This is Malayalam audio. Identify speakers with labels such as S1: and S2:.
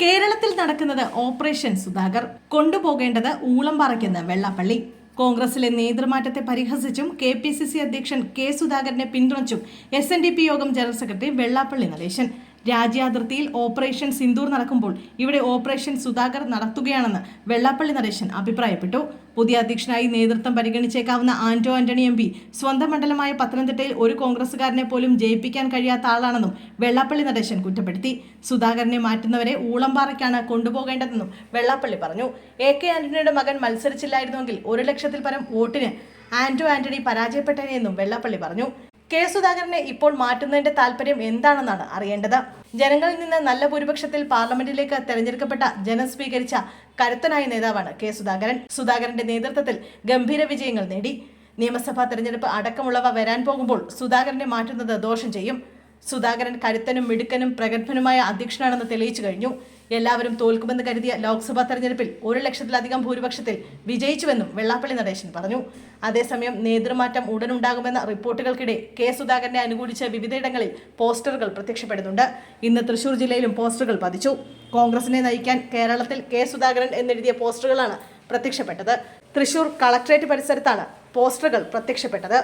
S1: കേരളത്തിൽ നടക്കുന്നത് ഓപ്പറേഷൻ സുധാകർ കൊണ്ടുപോകേണ്ടത് ഊളംപാറയ്ക്കെന്ന് വെള്ളാപ്പള്ളി. കോൺഗ്രസിലെ നേതൃമാറ്റത്തെ പരിഹസിച്ചും കെ പി സി സി അധ്യക്ഷൻ കെ സുധാകരനെ പിന്തുണച്ചും എസ് എൻ ഡി പി യോഗം ജനറൽ സെക്രട്ടറി വെള്ളാപ്പള്ളി നടേശൻ രാജ്യാതിർത്തിയിൽ ഓപ്പറേഷൻ സിന്ദൂർ നടക്കുമ്പോൾ ഇവിടെ ഓപ്പറേഷൻ സുധാകർ നടത്തുകയാണെന്ന് വെള്ളാപ്പള്ളി നടേശൻ അഭിപ്രായപ്പെട്ടു. പുതിയ അധ്യക്ഷനായി നേതൃത്വം പരിഗണിച്ചേക്കാവുന്ന ആന്റോ ആന്റണി എം പി സ്വന്തം മണ്ഡലമായ പത്തനംതിട്ടയിൽ ഒരു കോൺഗ്രസുകാരനെ പോലും ജയിപ്പിക്കാൻ കഴിയാത്ത ആളാണെന്നും വെള്ളാപ്പള്ളി നടേശൻ കുറ്റപ്പെടുത്തി. സുധാകരനെ മാറ്റുന്നവരെ ഊളംപാറയ്ക്കാണ് കൊണ്ടുപോകേണ്ടതെന്നും വെള്ളാപ്പള്ളി പറഞ്ഞു. എ കെ ആന്റണിയുടെ മകൻ മത്സരിച്ചില്ലായിരുന്നുവെങ്കിൽ ഒരു ലക്ഷത്തിൽ പരം വോട്ടിന് ആന്റോ ആന്റണി പരാജയപ്പെട്ടേനെയെന്നും വെള്ളാപ്പള്ളി പറഞ്ഞു. കെ സുധാകരനെ ഇപ്പോൾ മാറ്റുന്നതിന്റെ താല്പര്യം എന്താണെന്നാണ് അറിയേണ്ടത്. ജനങ്ങളിൽ നിന്ന് നല്ല ഭൂരിപക്ഷത്തിൽ പാർലമെന്റിലേക്ക് തെരഞ്ഞെടുക്കപ്പെട്ട ജനം സ്വീകരിച്ച കരുത്തനായ നേതാവാണ് കെ സുധാകരൻ. സുധാകരന്റെ നേതൃത്വത്തിൽ ഗംഭീര വിജയങ്ങൾ നേടി. നിയമസഭാ തെരഞ്ഞെടുപ്പ് അടക്കമുള്ളവ വരാൻ പോകുമ്പോൾ സുധാകരനെ മാറ്റുന്നത് ദോഷം ചെയ്യും. സുധാകരൻ കരുത്തനും മിടുക്കനും പ്രഗത്ഭനുമായ അധ്യക്ഷനാണെന്ന് തെളിയിച്ചു കഴിഞ്ഞു. എല്ലാവരും തോൽക്കുമെന്ന് കരുതിയ ലോക്സഭാ തെരഞ്ഞെടുപ്പിൽ ഒരു ലക്ഷത്തിലധികം ഭൂരിപക്ഷത്തിൽ വിജയിച്ചുവെന്നും വെള്ളാപ്പള്ളി നടേശൻ പറഞ്ഞു. അതേസമയം നേതൃമാറ്റം ഉടനുണ്ടാകുമെന്ന റിപ്പോർട്ടുകൾക്കിടെ കെ സുധാകരനെ അനുകൂലിച്ച് വിവിധയിടങ്ങളിൽ പോസ്റ്ററുകൾ പ്രത്യക്ഷപ്പെടുന്നുണ്ട്. ഇന്ന് തൃശൂർ ജില്ലയിലും പോസ്റ്ററുകൾ പതിച്ചു. കോൺഗ്രസിനെ നയിക്കാൻ കേരളത്തിൽ കെ സുധാകരൻ എന്നെഴുതിയ പോസ്റ്ററുകളാണ് പ്രത്യക്ഷപ്പെട്ടത്. തൃശൂർ കളക്ട്രേറ്റ് പരിസരത്താണ് പോസ്റ്ററുകൾ പ്രത്യക്ഷപ്പെട്ടത്.